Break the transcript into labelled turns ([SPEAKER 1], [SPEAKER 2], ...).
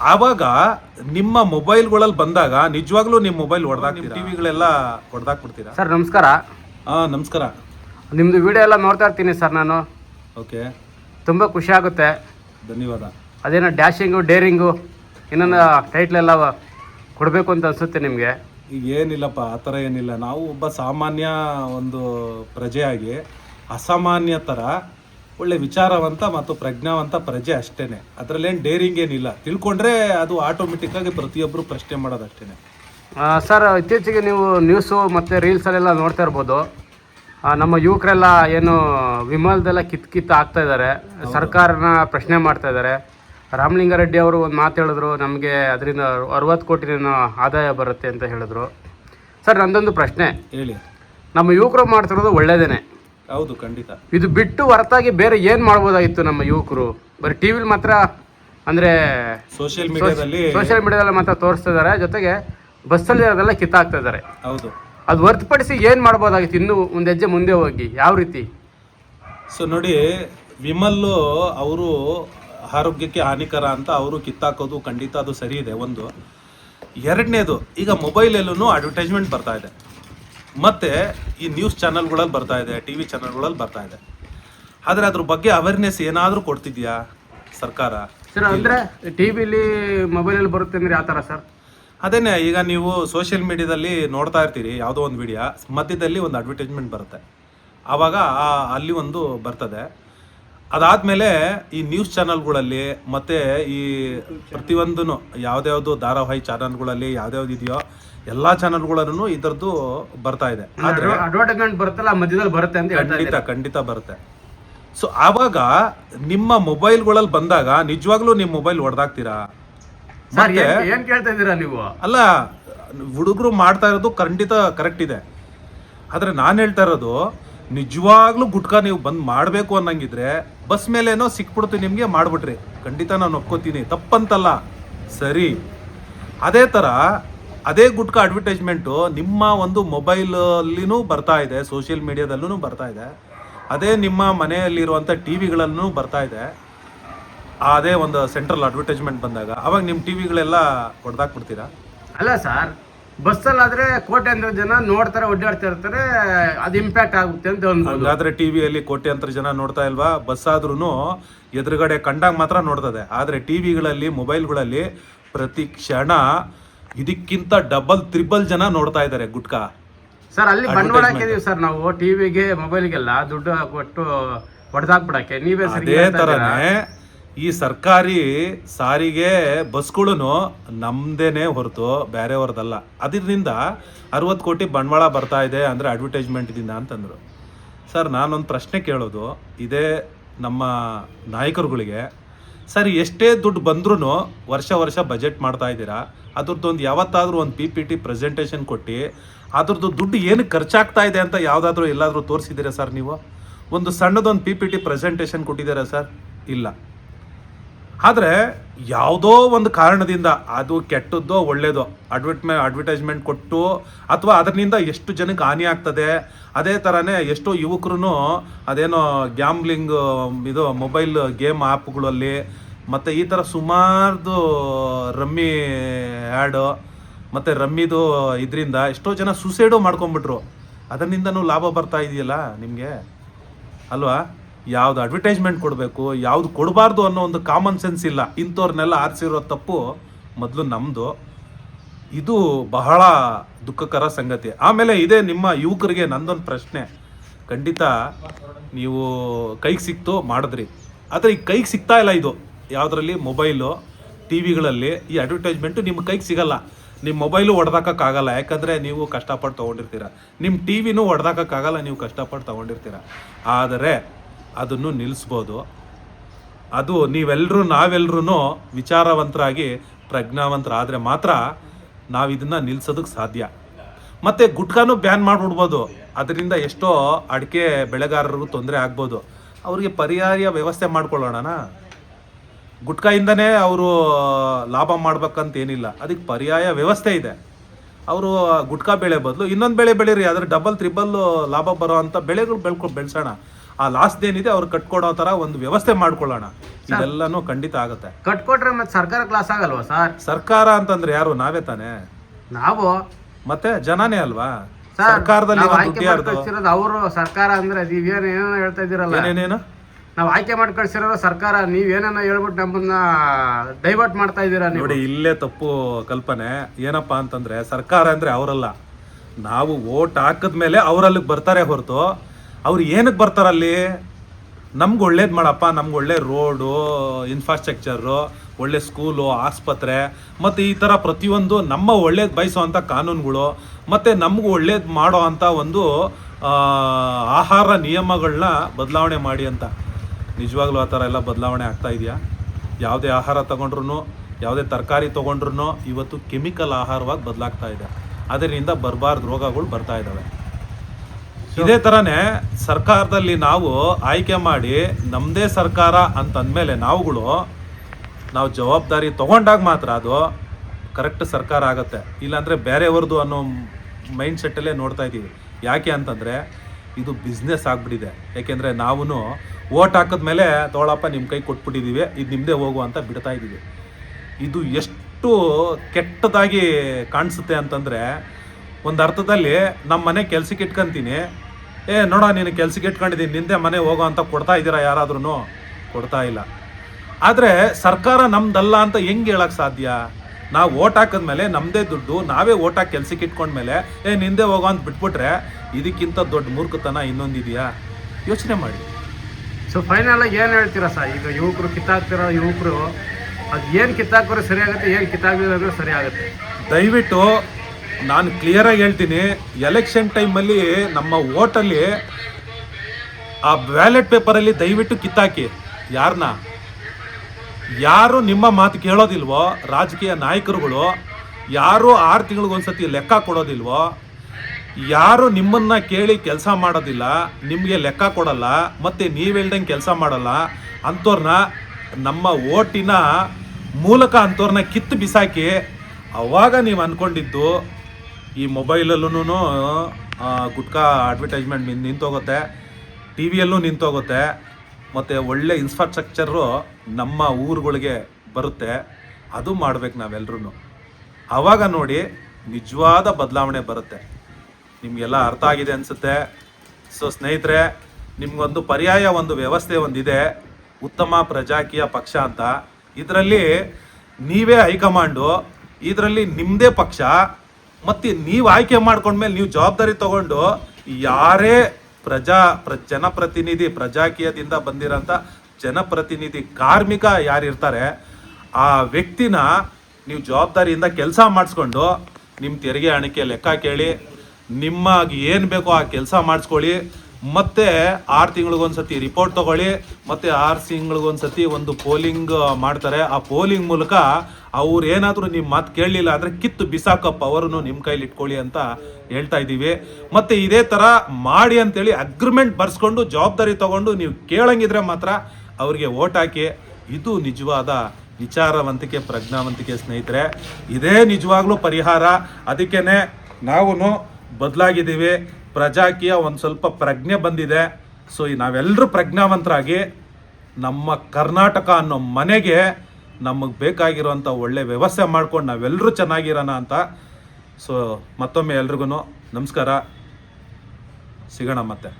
[SPEAKER 1] ಆವಾಗ ನಿಮ್ಮ ಮೊಬೈಲ್ಗಳಲ್ಲಿ ಬಂದಾಗ ನಿಜವಾಗ್ಲೂ ನಿಮ್ಮ ಮೊಬೈಲ್ ಹೊಡೆದಾಕ್ತೀರಾ ಟಿವಿಗಳೆಲ್ಲ ಹೊಡೆದಾಕ್ಬಿಡ್ತೀರಾ
[SPEAKER 2] ಸರ್ ನಮಸ್ಕಾರ.
[SPEAKER 1] ಹಾ ನಮಸ್ಕಾರ.
[SPEAKER 2] ನಿಮ್ದು ವಿಡಿಯೋ ಎಲ್ಲ ನೋಡ್ತಾ ಇರ್ತೀನಿ ಸರ್ ನಾನು.
[SPEAKER 1] ಓಕೆ.
[SPEAKER 2] ತುಂಬ ಖುಷಿ ಆಗುತ್ತೆ.
[SPEAKER 1] ಧನ್ಯವಾದ.
[SPEAKER 2] ಅದೇನೋ ಡ್ಯಾಶಿಂಗು ಡೇರಿಂಗು ಇನ್ನೊಂದು ಟೈಟ್ಲೆಲ್ಲ ಕೊಡಬೇಕು ಅಂತ ಅನಿಸುತ್ತೆ ನಿಮಗೆ.
[SPEAKER 1] ಈಗ ಏನಿಲ್ಲಪ್ಪ ಆ ಥರ ಏನಿಲ್ಲ. ನಾವು ಒಬ್ಬ ಸಾಮಾನ್ಯ ಒಂದು ಪ್ರಜೆಯಾಗಿ ಅಸಾಮಾನ್ಯ ಥರ ಒಳ್ಳೆ ವಿಚಾರವಂತ ಮತ್ತು ಪ್ರಜ್ಞಾವಂತ ಪ್ರಜೆ ಅಷ್ಟೇನೆ. ಅದರಲ್ಲೇನು ಡೇರಿಂಗ್ ಏನಿಲ್ಲ. ತಿಳ್ಕೊಂಡ್ರೆ ಅದು ಆಟೋಮೆಟಿಕ್ ಆಗಿ ಪ್ರತಿಯೊಬ್ಬರು ಪ್ರಶ್ನೆ ಮಾಡೋದು ಅಷ್ಟೇನೆ
[SPEAKER 2] ಸರ್ ಇತ್ತೀಚೆಗೆ ನೀವು ನ್ಯೂಸು ಮತ್ತು ರೀಲ್ಸಲ್ಲೆಲ್ಲ ನೋಡ್ತಾ ಇರ್ಬೋದು. ನಮ್ಮ ಯುವಕರೆಲ್ಲ ಏನು ವಿಮಲ್ದೆಲ್ಲ ಕಿತ್ ಕಿತ್ತು ಆಗ್ತಾ ಇದ್ದಾರೆ. ಸರ್ಕಾರನ ಪ್ರಶ್ನೆ ಮಾಡ್ತಾ ಇದ್ದಾರೆ. ರಾಮಲಿಂಗಾರೆಡ್ಡಿ ಅವರು ಒಂದು ಮಾತು ಹೇಳಿದ್ರು ನಮಗೆ ಅದರಿಂದ ಅರವತ್ತು ಕೋಟಿ ಆದಾಯ ಬರುತ್ತೆ ಅಂತ ಹೇಳಿದ್ರು. ಸರ್ ನಂದೊಂದು ಪ್ರಶ್ನೆ.
[SPEAKER 1] ಹೇಳಿ.
[SPEAKER 2] ನಮ್ಮ ಯುವಕರು ಮಾಡ್ತಿರೋದು ಒಳ್ಳೇದೇನೆ.
[SPEAKER 1] ಹೌದು ಖಂಡಿತ.
[SPEAKER 2] ಇದು ಬಿಟ್ಟು ಹೊರತಾಗಿ ಬೇರೆ ಏನು ಮಾಡ್ಬೋದಾಗಿತ್ತು ನಮ್ಮ ಯುವಕರು? ಬರೀ ಟಿ ವಿಲಿ ಮಾತ್ರ ಅಂದರೆ
[SPEAKER 1] ಸೋಷಿಯಲ್ ಮೀಡಿಯಾದಲ್ಲಿ
[SPEAKER 2] ಸೋಷಿಯಲ್ ಮೀಡಿಯಾದಲ್ಲಿ ಮಾತ್ರ ತೋರಿಸ್ತಾ ಇದ್ದಾರೆ ಜೊತೆಗೆ ಬಸ್ಸಲ್ಲಿ ಅದೆಲ್ಲ ಕಿತ್ತಾಕ್ತಾ ಇದ್ದಾರೆ
[SPEAKER 1] ಹೌದು.
[SPEAKER 2] ಅದು ಹೊರತುಪಡಿಸಿ ಏನು ಮಾಡ್ಬೋದಾಗಿತ್ತು? ಇನ್ನೂ ಒಂದು ಹೆಜ್ಜೆ ಮುಂದೆ ಹೋಗಿ. ಯಾವ ರೀತಿ?
[SPEAKER 1] ಸೊ ನೋಡಿ ವಿಮಲ್ ಅವರು ಆರೋಗ್ಯಕ್ಕೆ ಹಾನಿಕರ ಅಂತ ಅವರು ಕಿತ್ತಾಕೋದು ಖಂಡಿತ ಅದು ಸರಿ ಇದೆ. ಒಂದು. ಎರಡನೇದು ಈಗ ಮೊಬೈಲಲ್ಲೂ ಅಡ್ವರ್ಟೈಸ್ಮೆಂಟ್ ಬರ್ತಾ ಇದೆ. ಮತ್ತೆ ಈ ನ್ಯೂಸ್ ಚಾನಲ್ಗಳಲ್ಲಿ ಬರ್ತಾ ಇದೆ ಟಿ ವಿ ಚಾನಲ್ಗಳಲ್ಲಿ ಬರ್ತಾ ಇದೆ. ಆದರೆ ಅದ್ರ ಬಗ್ಗೆ ಅವೇರ್ನೆಸ್ ಏನಾದರೂ ಕೊಡ್ತಿದ್ಯಾ ಸರ್ಕಾರ?
[SPEAKER 2] ಸರ್ ಅಂದರೆ ಟಿವಿಲಿ ಮೊಬೈಲಲ್ಲಿ ಬರುತ್ತೆ ಅಂದರೆ ಯಾವ ಥರ ಸರ್
[SPEAKER 1] ಅದೇನೆ ಈಗ ನೀವು ಸೋಷಿಯಲ್ ಮೀಡಿಯಾದಲ್ಲಿ ನೋಡ್ತಾ ಇರ್ತೀರಿ ಯಾವುದೋ ಒಂದು ವಿಡಿಯೋ ಮಧ್ಯದಲ್ಲಿ ಒಂದು ಅಡ್ವರ್ಟೈಸ್ಮೆಂಟ್ ಬರುತ್ತೆ. ಆವಾಗ ಅಲ್ಲಿ ಒಂದು ಬರ್ತದೆ. ಅದಾದಮೇಲೆ ಈ ನ್ಯೂಸ್ ಚಾನಲ್ಗಳಲ್ಲಿ ಮತ್ತೆ ಈ ಪ್ರತಿಯೊಂದೂ ಯಾವ್ದ್ಯಾವ್ದು ಧಾರಾವಾಹಿ ಚಾನಲ್ಗಳಲ್ಲಿ ಯಾವ್ದ್ಯಾವ್ದು ಇದೆಯೋ ಎಲ್ಲಾ ಚಾನಲ್ಗಳಲ್ಲೂ ಇದರದ್ದು ಬರ್ತಾ ಇದೆ. ಆದರೆ
[SPEAKER 2] ಅಡ್ವರ್ಟೈಸ್ಮೆಂಟ್ ಬರುತ್ತಲ್ಲ ಮಧ್ಯದಲ್ಲಿ ಬರುತ್ತೆ ಅಂತ
[SPEAKER 1] ಖಂಡಿತ ಖಂಡಿತ ಬರುತ್ತೆ. ಸೊ ಆವಾಗ ನಿಮ್ಮ ಮೊಬೈಲ್ಗಳಲ್ಲಿ ಬಂದಾಗ ನಿಜವಾಗ್ಲೂ ನಿಮ್ಮ ಮೊಬೈಲ್
[SPEAKER 2] ಹೊಡೆದಾಗ್ತೀರಾ? ಏನ್ ಕೇಳ್ತಾ ಇದ್ದೀರಾ ನೀವು?
[SPEAKER 1] ಅಲ್ಲ ಹುಡುಗರು ಮಾಡ್ತಾ ಇರೋದು ಖಂಡಿತ ಕರೆಕ್ಟ್ ಇದೆ. ಆದ್ರೆ ನಾನು ಹೇಳ್ತಾ ಇರೋದು ನಿಜವಾಗ್ಲೂ ಗುಟ್ಕಾ ನೀವು ಬಂದ್ ಮಾಡಬೇಕು ಅನ್ನಂಗಿದ್ರೆ ಬಸ್ ಮೇಲೇನೋ ಸಿಕ್ಬಿಡ್ತು ನಿಮಗೆ, ಮಾಡ್ಬಿಟ್ರಿ. ಖಂಡಿತ ನಾನು ಒಪ್ಕೋತೀನಿ. ತಪ್ಪಂತಲ್ಲ. ಸರಿ. ಅದೇ ಥರ ಅದೇ ಗುಟ್ಕಾ ಅಡ್ವರ್ಟೈಸ್ಮೆಂಟು ನಿಮ್ಮ ಒಂದು ಮೊಬೈಲಲ್ಲಿನೂ ಬರ್ತಾ ಇದೆ ಸೋಷಿಯಲ್ ಮೀಡಿಯಾದಲ್ಲೂ ಬರ್ತಾ ಇದೆ. ಅದೇ ನಿಮ್ಮ ಮನೆಯಲ್ಲಿರುವಂಥ ಟಿ ವಿಗಳಲ್ಲೂ ಬರ್ತಾ ಇದೆ. ಅದೇ ಒಂದು ಸೆಂಟ್ರಲ್ ಅಡ್ವರ್ಟೈಸ್ಮೆಂಟ್ ಬಂದಾಗ. ಅವಾಗ ನಿಮ್ಮ ಟಿ ವಿಗಳೆಲ್ಲ ಹೊಡೆದಾಕ್ಬಿಡ್ತೀರಾ?
[SPEAKER 2] ಅಲ್ಲ ಸರ್ ಬಸ್ಸಲ್ಲಾದ್ರೆ ಕೋಟ್ಯಾಂತರ ಜನ ನೋಡ್ತಾರೆ ಒಡ್ಡಾಡ್ತಾ ಇರ್ತಾರೆ ಅದು ಇಂಪ್ಯಾಕ್ಟ್ ಆಗುತ್ತೆ ಅಂತ ಅನ್ಬೋದು
[SPEAKER 1] ಹಂಗಾದ್ರೆ ಟಿವಿಯಲ್ಲಿ ಕೋಟ್ಯಾಂತರ ಜನ ನೋಡ್ತಾ ಇಲ್ವಾ? ಬಸ್ ಆದ್ರೂ ಎದುರುಗಡೆ ಕಂಡಾಗ ಮಾತ್ರ ನೋಡ್ತದೆ. ಆದ್ರೆ ಟಿವಿಗಳಲ್ಲಿ ಮೊಬೈಲ್ಗಳಲ್ಲಿ ಪ್ರತಿ ಕ್ಷಣ ಇದಕ್ಕಿಂತ ಡಬಲ್ ತ್ರಿಬಲ್ ಜನ ನೋಡ್ತಾ ಇದ್ದಾರೆ ಗುಟ್ಕಾ.
[SPEAKER 2] ಸರ್ ಅಲ್ಲಿ ಬಂಡವಾಳ ಹಾಕಿದೀವಿ ಸರ್ ನಾವು. ಟಿವಿಗೆ ಮೊಬೈಲ್ಗೆಲ್ಲ ದುಡ್ಡು ಕೊಟ್ಟು ಹೊಡೆದಾಕ್ಬಿಡಕ್ಕೆ. ನೀವೇ ಸರ್
[SPEAKER 1] ಅದೇ ತರನೇ ಈ ಸರ್ಕಾರಿ ಸಾರಿಗೆ ಬಸ್ಗಳೂ ನಮ್ದೇನೆ ಹೊರತು ಬೇರೆಯವ್ರದಲ್ಲ ಅದರಿಂದ ಅರವತ್ತು ಕೋಟಿ ಬಂಡವಾಳ ಬರ್ತಾ ಇದೆ ಅಂದರೆ ಅಡ್ವರ್ಟೈಸ್ಮೆಂಟ್ದಿಂದ ಅಂತಂದರು. ಸರ್, ನಾನೊಂದು ಪ್ರಶ್ನೆ ಕೇಳೋದು. ಇದೇ ನಮ್ಮ ನಾಯಕರುಗಳಿಗೆ. ಸರ್, ಎಷ್ಟೇ ದುಡ್ಡು ಬಂದ್ರೂ ವರ್ಷ ವರ್ಷ ಬಜೆಟ್ ಮಾಡ್ತಾ ಇದ್ದೀರಾ? ಅದ್ರದ್ದೊಂದು ಯಾವತ್ತಾದರೂ ಒಂದು ಪಿ ಪಿ ಟಿ ಪ್ರೆಸೆಂಟೇಷನ್ ಕೊಟ್ಟು ಅದ್ರದ್ದು ದುಡ್ಡು ಏನು ಖರ್ಚಾಗ್ತಾ ಇದೆ ಅಂತ ಯಾವುದಾದ್ರೂ ಎಲ್ಲಾದರೂ ತೋರಿಸಿದ್ದೀರಾ ಸರ್ ನೀವು? ಒಂದು ಸಣ್ಣದೊಂದು ಪಿ ಪಿ ಟಿ ಪ್ರೆಸೆಂಟೇಷನ್ ಕೊಟ್ಟಿದ್ದೀರಾ ಸರ್? ಇಲ್ಲ. ಆದರೆ ಯಾವುದೋ ಒಂದು ಕಾರಣದಿಂದ ಅದು ಕೆಟ್ಟದ್ದೋ ಒಳ್ಳೇದೋ ಅಡ್ವರ್ಟ್ಮೆ ಅಡ್ವರ್ಟೈಸ್ಮೆಂಟ್ ಕೊಟ್ಟು ಅಥವಾ ಅದರಿಂದ ಎಷ್ಟು ಜನಕ್ಕೆ ಹಾನಿ ಆಗ್ತದೆ, ಅದೇ ಥರನೇ ಎಷ್ಟೋ ಯುವಕರು ಅದೇನೋ ಗ್ಯಾಮ್ಲಿಂಗ್ ಇದು ಮೊಬೈಲ್ ಗೇಮ್ ಆ್ಯಪ್ಗಳಲ್ಲಿ ಮತ್ತು ಈ ಥರ ಸುಮಾರ್ದು ರಮ್ಮಿ ಆ್ಯಡು ಮತ್ತು ರಮ್ಮಿದು ಇದರಿಂದ ಎಷ್ಟೋ ಜನ ಸುಸೈಡು ಮಾಡ್ಕೊಂಬಿಟ್ರು ಅದರಿಂದನೂ ಲಾಭ ಬರ್ತಾ ಇದೆಯಲ್ಲ ನಿಮಗೆ? ಅಲ್ವಾ? ಯಾವ್ದು ಅಡ್ವರ್ಟೈಸ್ಮೆಂಟ್ ಕೊಡಬೇಕು, ಯಾವ್ದು ಕೊಡಬಾರ್ದು ಅನ್ನೋ ಒಂದು ಕಾಮನ್ ಸೆನ್ಸ್ ಇಲ್ಲ. ಇಂಥವ್ರನ್ನೆಲ್ಲ ಆರಿಸಿರೋ ತಪ್ಪು ಮೊದಲು ನಮ್ಮದು ಇದು ಬಹಳ ದುಃಖಕರ ಸಂಗತಿ. ಆಮೇಲೆ ಇದೇ ನಿಮ್ಮ ಯುವಕರಿಗೆ ನಂದೊಂದು ಪ್ರಶ್ನೆ. ಖಂಡಿತ ನೀವು ಕೈಗೆ ಸಿಕ್ತು ಮಾಡಿದ್ರಿ. ಆದರೆ ಈಗ ಕೈಗೆ ಸಿಗ್ತಾ ಇಲ್ಲ ಇದು. ಯಾವುದರಲ್ಲಿ? ಮೊಬೈಲು ಟಿ ವಿಗಳಲ್ಲಿ ಈ ಅಡ್ವರ್ಟೈಸ್ಮೆಂಟು ನಿಮ್ಮ ಕೈಗೆ ಸಿಗಲ್ಲ. ನಿಮ್ಮ ಮೊಬೈಲು ಹೊಡೆದಾಕಕ್ಕಾಗಲ್ಲ ಯಾಕಂದರೆ ನೀವು ಕಷ್ಟಪಟ್ಟು ತೊಗೊಂಡಿರ್ತೀರ. ನಿಮ್ಮ ಟಿ ವಿನೂ ಹೊಡೆದಾಕಕ್ಕಾಗಲ್ಲ ನೀವು ಕಷ್ಟಪಟ್ಟು ತೊಗೊಂಡಿರ್ತೀರ. ಆದರೆ ಅದನ್ನು ನಿಲ್ಲಿಸ್ಬೋದು. ಅದು ನೀವೆಲ್ಲರೂ ನಾವೆಲ್ಲರೂ ವಿಚಾರವಂತರಾಗಿ ಪ್ರಜ್ಞಾವಂತರಾದರೆ ಮಾತ್ರ ನಾವು ಇದನ್ನು ನಿಲ್ಲಿಸೋದಕ್ಕೆ ಸಾಧ್ಯ. ಮತ್ತು ಗುಟ್ಕಾನು ಬ್ಯಾನ್ ಮಾಡಿಬಿಡ್ಬೋದು. ಅದರಿಂದ ಎಷ್ಟೋ ಅಡಿಕೆ ಬೆಳೆಗಾರರಿಗೂ ತೊಂದರೆ ಆಗ್ಬೋದು. ಅವರಿಗೆ ಪರ್ಯಾಯ ವ್ಯವಸ್ಥೆ ಮಾಡ್ಕೊಳ್ಳೋಣ ಗುಟ್ಕಾಯಿಂದನೇ ಅವರು ಲಾಭ ಮಾಡ್ಬೇಕಂತ ಏನಿಲ್ಲ. ಅದಕ್ಕೆ ಪರ್ಯಾಯ ವ್ಯವಸ್ಥೆ ಇದೆ. ಅವರು ಗುಟ್ಕಾ ಬೆಳೆ ಬದಲು ಇನ್ನೊಂದು ಬೆಳೆ ಬೆಳೀರಿ. ಅದರ ಡಬಲ್ ತ್ರಿಬಲ್ ಲಾಭ ಬರೋ ಅಂಥ ಬೆಳೆಗಳು ಬೆಳ್ಕೊ, ಬೆಳೆಸೋಣ. ಆ ಲಾಸ್ಟ್ ಏನಿದೆ ಅವ್ರು ಕಟ್ಕೊಡೋ ತರ ಒಂದು ವ್ಯವಸ್ಥೆ ಮಾಡ್ಕೊಳ್ಳೋಣ. ಇದೆಲ್ಲಾನು ಖಂಡಿತ ಆಗುತ್ತೆ.
[SPEAKER 2] ಕಟ್ಕೊಟ್ರೆ ಮತ್ತೆ ಸರ್ಕಾರ ಕ್ಲಾಸ್ ಆಗಲ್ವಾ ಸರ್
[SPEAKER 1] ಸರ್ಕಾರ ಅಂತಂದ್ರೆ ಯಾರು? ನಾವೇ ತಾನೇ?
[SPEAKER 2] ನಾವು.
[SPEAKER 1] ಮತ್ತೆ ಜನನೇ ಅಲ್ವಾ?
[SPEAKER 2] ಸರ್
[SPEAKER 1] ಸರ್ಕಾರದಲ್ಲಿ
[SPEAKER 2] ಆಯ್ಕೆ ಮಾಡಿ ಕಳ್ಸಿರೋದು ಅವರು ಸರ್ಕಾರ ಅಂದ್ರೆ ನೀವೇನು ಏನೋ ಹೇಳ್ತಾ ಇದ್ದೀರಲ್ಲ.
[SPEAKER 1] ಏನೇನೇನು?
[SPEAKER 2] ನಾವು ಆಯ್ಕೆ ಮಾಡಿ ಸರ್ಕಾರ ಸರ್ಕಾರ ನೀವೇನೇನೋ ಹೇಳ್ಬಿಟ್ಟು ನಮ್ಮನ್ನ ಡೈವರ್ಟ್ ಮಾಡ್ತಾ ಇದ್ದೀರಾ
[SPEAKER 1] ನೋಡಿ ಇಲ್ಲೇ ತಪ್ಪು ಕಲ್ಪನೆ. ಏನಪ್ಪಾ ಅಂತಂದ್ರೆ ಸರ್ಕಾರ ಅಂದ್ರೆ ಅವರಲ್ಲ. ನಾವು ಓಟ್ ಹಾಕಿದ್ಮೇಲೆ ಅವರಲ್ಲಿ ಬರ್ತಾರೆ ಹೊರತು ಅವ್ರು ಏನಕ್ಕೆ ಬರ್ತಾರಲ್ಲಿ? ನಮ್ಗೆ ಒಳ್ಳೇದು ಮಾಡಪ್ಪ, ನಮ್ಗೆ ಒಳ್ಳೆ ರೋಡು ಇನ್ಫ್ರಾಸ್ಟ್ರಕ್ಚರು ಒಳ್ಳೆ ಸ್ಕೂಲು ಆಸ್ಪತ್ರೆ, ಮತ್ತು ಈ ಥರ ಪ್ರತಿಯೊಂದು ನಮ್ಮ ಒಳ್ಳೇದು ಬಯಸುವಂಥ ಕಾನೂನುಗಳು, ಮತ್ತು ನಮ್ಗೆ ಒಳ್ಳೇದು ಮಾಡೋ ಅಂಥ ಒಂದು ಆಹಾರ ನಿಯಮಗಳನ್ನ ಬದಲಾವಣೆ ಮಾಡಿ ಅಂತ. ನಿಜವಾಗ್ಲೂ ಆ ಥರ ಎಲ್ಲ ಬದಲಾವಣೆ ಆಗ್ತಾ ಇದೆಯಾ? ಯಾವುದೇ ಆಹಾರ ತೊಗೊಂಡ್ರು ಯಾವುದೇ ತರಕಾರಿ ತೊಗೊಂಡ್ರು ಇವತ್ತು ಕೆಮಿಕಲ್ ಆಹಾರವಾಗಿ ಬದಲಾಗ್ತಾ ಇದೆ. ಅದರಿಂದ ಬರಬಾರ್ದು ರೋಗಗಳು ಬರ್ತಾ ಇದ್ದಾವೆ ಇದೇ ತರನೇ ಸರ್ಕಾರದಲ್ಲಿ ನಾವು ಆಯ್ಕೆ ಮಾಡಿ ನಮ್ಮದೇ ಸರ್ಕಾರ ಅಂತಂದಮೇಲೆ ನಾವುಗಳು ನಾವು ಜವಾಬ್ದಾರಿ ತಗೊಂಡಾಗ ಮಾತ್ರ ಅದು ಕರೆಕ್ಟ್ ಸರ್ಕಾರ ಆಗುತ್ತೆ. ಇಲ್ಲಾಂದರೆ ಬೇರೆಯವ್ರದ್ದು ಅನ್ನೋ ಮೈಂಡ್ ಸೆಟ್ಟಲ್ಲೇ ನೋಡ್ತಾ ಇದ್ದೀವಿ. ಯಾಕೆ ಅಂತಂದರೆ ಇದು ಬಿಸ್ನೆಸ್ ಆಗಿಬಿಟ್ಟಿದೆ. ಯಾಕೆಂದರೆ ನಾವು ಓಟ್ ಹಾಕಿದ್ಮೇಲೆ ತೋಳಪ್ಪ ನಿಮ್ಮ ಕೈ ಕೊಟ್ಬಿಟ್ಟಿದ್ದೀವಿ ಇದು ನಿಮ್ಮದೇ ಹೋಗು ಅಂತ ಬಿಡ್ತಾ ಇದ್ದೀವಿ. ಇದು ಎಷ್ಟು ಕೆಟ್ಟದಾಗಿ ಕಾಣಿಸುತ್ತೆ ಅಂತಂದರೆ ಒಂದು ಅರ್ಥದಲ್ಲಿ ನಮ್ಮ ಮನೆ ಕೆಲ್ಸಕ್ಕೆ ಇಟ್ಕೊಂತೀನಿ. ಏ ನೋಡ ನೀನು ಕೆಲ್ಸಕ್ಕೆ ಇಟ್ಕೊಂಡಿದ್ದೀನಿ ನಿಂದೆ ಮನೆ ಹೋಗೋ ಅಂತ ಕೊಡ್ತಾ ಇದ್ದೀರಾ ಯಾರಾದ್ರೂ ಕೊಡ್ತಾ ಇಲ್ಲ. ಆದರೆ ಸರ್ಕಾರ ನಮ್ದಲ್ಲ ಅಂತ ಹೆಂಗೆ ಹೇಳಕ್ಕೆ ಸಾಧ್ಯ? ನಾವು ಓಟ್ ಹಾಕಿದ್ಮೇಲೆ ನಮ್ಮದೇ ದುಡ್ಡು ನಾವೇ ಓಟ್ ಹಾಕಿ ಕೆಲ್ಸಕ್ಕೆ ಇಟ್ಕೊಂಡ್ಮೇಲೆ ಏ ನಿಂದೆ ಹೋಗೋ ಅಂತ ಬಿಟ್ಬಿಟ್ರೆ ಇದಕ್ಕಿಂತ ದೊಡ್ಡ ಮೂರ್ಖತನ ಇನ್ನೊಂದಿದೆಯಾ? ಯೋಚನೆ ಮಾಡಿ.
[SPEAKER 2] ಸೊ ಫೈನಲ್ ಆಗಿ ಏನು ಹೇಳ್ತೀರಾ ಸರ್? ಈಗ ಯುವಕರು ಕಿತ್ತಾಕ್ತಿರೋ ಯುವಕರು ಅದು ಏನು ಕಿತ್ತಾಕಿದ್ರೆ ಸರಿ ಆಗುತ್ತೆ ಏನು ಕಿತ್ತಾಕಿದ್ರೆ ಸರಿ ಆಗುತ್ತೆ.
[SPEAKER 1] ದಯವಿಟ್ಟು ನಾನು ಕ್ಲಿಯರಾಗಿ ಹೇಳ್ತೀನಿ ಎಲೆಕ್ಷನ್ ಟೈಮಲ್ಲಿ ನಮ್ಮ ಓಟಲ್ಲಿ ಆ ಬ್ಯಾಲೆಟ್ ಪೇಪರಲ್ಲಿ ದಯವಿಟ್ಟು ಕಿತ್ತಾಕಿ ಯಾರನ್ನ ಯಾರು ನಿಮ್ಮ ಮಾತು ಕೇಳೋದಿಲ್ವೋ, ರಾಜಕೀಯ ನಾಯಕರುಗಳು, ಯಾರು ಆರು ತಿಂಗಳಿಗೊಂದ್ಸತಿ ಲೆಕ್ಕ ಕೊಡೋದಿಲ್ವೋ, ಯಾರು ನಿಮ್ಮನ್ನ ಕೇಳಿ ಕೆಲಸ ಮಾಡೋದಿಲ್ಲ, ನಿಮಗೆ ಲೆಕ್ಕ ಕೊಡಲ್ಲ, ಮತ್ತೆ ನೀವು ಹೇಳ್ದಂಗೆ ಕೆಲಸ ಮಾಡಲ್ಲ ಅಂಥವ್ರನ್ನ ನಮ್ಮ ಓಟಿನ ಮೂಲಕ ಅಂಥವ್ರನ್ನ ಕಿತ್ತು ಬಿಸಾಕಿ, ಅವಾಗ ನೀವು ಅಂದ್ಕೊಂಡಿದ್ದು ಈ ಮೊಬೈಲಲ್ಲೂ ಗುಟ್ಕಾ ಅಡ್ವರ್ಟೈಸ್ಮೆಂಟ್ ನಿಂತೋಗುತ್ತೆ. ಟಿ ವಿಯಲ್ಲೂ ನಿಂತೋಗುತ್ತೆ. ಮತ್ತು ಒಳ್ಳೆ ಇನ್ಫ್ರಾಸ್ಟ್ರಕ್ಚರು ನಮ್ಮ ಊರುಗಳಿಗೆ ಬರುತ್ತೆ. ಅದು ಮಾಡ್ಬೇಕು ನಾವೆಲ್ಲರೂ ಆವಾಗ ನೋಡಿ ನಿಜವಾದ ಬದಲಾವಣೆ ಬರುತ್ತೆ. ನಿಮಗೆಲ್ಲ ಅರ್ಥ ಆಗಿದೆ ಅನಿಸುತ್ತೆ. ಸೊ ಸ್ನೇಹಿತರೆ, ನಿಮಗೊಂದು ಪರ್ಯಾಯ ಒಂದು ವ್ಯವಸ್ಥೆ ಒಂದಿದೆ. ಉತ್ತಮ ಪ್ರಜಾಕೀಯ ಪಕ್ಷ ಅಂತ. ಇದರಲ್ಲಿ ನೀವೇ ಹೈಕಮಾಂಡು. ಇದರಲ್ಲಿ ನಿಮ್ಮದೇ ಪಕ್ಷ. ಮತ್ತು ನೀವು ಆಯ್ಕೆ ಮಾಡ್ಕೊಂಡ್ಮೇಲೆ ನೀವು ಜವಾಬ್ದಾರಿ ತಗೊಂಡು ಯಾರೇ ಪ್ರಜಾ, ಪ್ರ, ಜನಪ್ರತಿನಿಧಿ ಪ್ರಜಾಕೀಯದಿಂದ ಬಂದಿರೋಂಥ ಜನಪ್ರತಿನಿಧಿ ಕಾರ್ಮಿಕ ಯಾರಿರ್ತಾರೆ, ಆ ವ್ಯಕ್ತಿನ ನೀವು ಜವಾಬ್ದಾರಿಯಿಂದ ಕೆಲಸ ಮಾಡಿಸ್ಕೊಂಡು ನಿಮ್ಮ ತೆರಿಗೆ ಹಣಕ್ಕೆ ಲೆಕ್ಕ ಕೇಳಿ ನಿಮ್ಮ ಏನು ಬೇಕೋ ಆ ಕೆಲಸ ಮಾಡಿಸ್ಕೊಳ್ಳಿ ಮತ್ತೆ ಆರು ತಿಂಗಳಿಗೊಂದ್ಸತಿ ರಿಪೋರ್ಟ್ ತಗೊಳ್ಳಿ, ಮತ್ತೆ ಆರು ತಿಂಗಳಿಗೊಂದ್ಸತಿ ಒಂದು ಪೋಲಿಂಗ್ ಮಾಡ್ತಾರೆ. ಆ ಪೋಲಿಂಗ್ ಮೂಲಕ ಅವ್ರು ಏನಾದರೂ ನಿಮ್ಮ ಮಾತು ಕೇಳಲಿಲ್ಲ ಅಂದರೆ ಕಿತ್ತು ಬಿಸಾಕಪ್ಪ, ಅವರನ್ನು ನಿಮ್ಮ ಕೈಲಿ ಇಟ್ಕೊಳ್ಳಿ ಅಂತ ಹೇಳ್ತಾ ಇದ್ದೀವಿ. ಮತ್ತೆ ಇದೇ ಥರ ಮಾಡಿ ಅಂತೇಳಿ ಅಗ್ರಿಮೆಂಟ್ ಬರ್ಸ್ಕೊಂಡು, ಜವಾಬ್ದಾರಿ ತಗೊಂಡು ನೀವು ಕೇಳಂಗಿದ್ರೆ ಮಾತ್ರ ಅವರಿಗೆ ಓಟ್ ಹಾಕಿ. ಇದು ನಿಜವಾದ ವಿಚಾರವಂತಿಕೆ, ಪ್ರಜ್ಞಾವಂತಿಕೆ ಸ್ನೇಹಿತರೆ. ಇದೇ ನಿಜವಾಗ್ಲೂ ಪರಿಹಾರ. ಅದಕ್ಕೇನೆ ನಾವು ಬದಲಾಗಿದ್ದೀವಿ. ಪ್ರಜಾಕೀಯ ಒಂದು ಸ್ವಲ್ಪ ಪ್ರಜ್ಞೆ ಬಂದಿದೆ. ಸೊ ಈ ನಾವೆಲ್ಲರೂ ಪ್ರಜ್ಞಾವಂತರಾಗಿ ನಮ್ಮ ಕರ್ನಾಟಕ ಅನ್ನೋ ಮನೆಗೆ ನಮಗೆ ಬೇಕಾಗಿರುವಂಥ ಒಳ್ಳೆ ವ್ಯವಸ್ಥೆ ಮಾಡ್ಕೊಂಡು ನಾವೆಲ್ಲರೂ ಚೆನ್ನಾಗಿರೋಣ ಅಂತ. ಸೊ ಮತ್ತೊಮ್ಮೆ ಎಲ್ರಿಗೂ ನಮಸ್ಕಾರ. ಸಿಗೋಣ ಮತ್ತೆ.